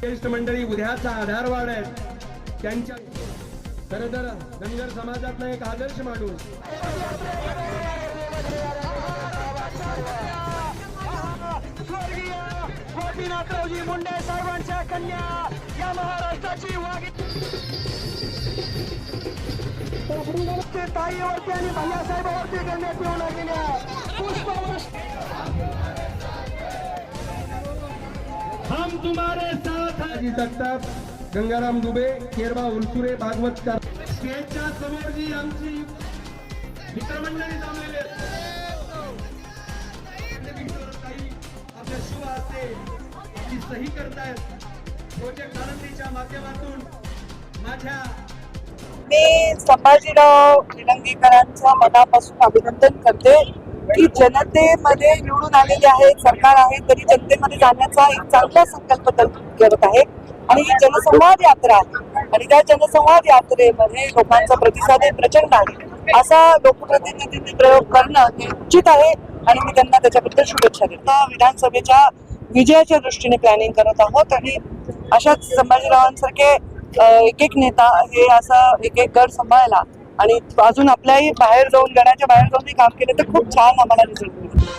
ज्येष्ठ मंडळी उद्याचा आधार वाढ आहेत त्यांच्या खर तर धनगर समाजातला एक आदर्श माणूस. गोपीनाथरावजी मुंडे साहेबांच्या कन्या या महाराष्ट्राची वाघी ते ताईवरती आणि भैयासाहेबावरती करण्यात येऊ लागलेल्या पुष्पवृष्टी हम तुम्हारे साथ हैं। जी जगताप गंगाराम दुबे केरबा उलसुरे भागवत कर स्टेजच्या समोर जी आमची मित्रमंडळी जमलेले आहेत. ताई आपल्या शुभ हस्ते आपली सही करतायत. प्रोजेक्ट आनंदीच्या माध्यमातून माझ्या मी संभाजीराव निलंगेकरांचं मनापासून अभिनंदन करते. की जनतेमध्ये निवडून आलेले आहेत सरकार आहे तरी जनतेमध्ये जाण्याचा एक चांगला संकल्प करत आहे. आणि ही जनसंवाद यात्रा आहे. आणि त्या जनसंवाद यात्रेमध्ये लोकांचा प्रतिसाद हे प्रचंड आहे. असा लोकप्रतिनिधींनी प्रयोग करणं हे उचित आहे. आणि मी त्यांना त्याच्याबद्दल शुभेच्छा देतो. विधानसभेच्या विजयाच्या दृष्टीने प्लॅनिंग करत आहोत. आणि अशाच संभाजीरावांसारखे एक एक नेता हे असं एक एक गड सांभाळला आणि अजून आपल्याही बाहेर जाऊन घराच्या बाहेर जाऊन काम केलं तर खूप छान आम्हाला रिझल्ट मिळतो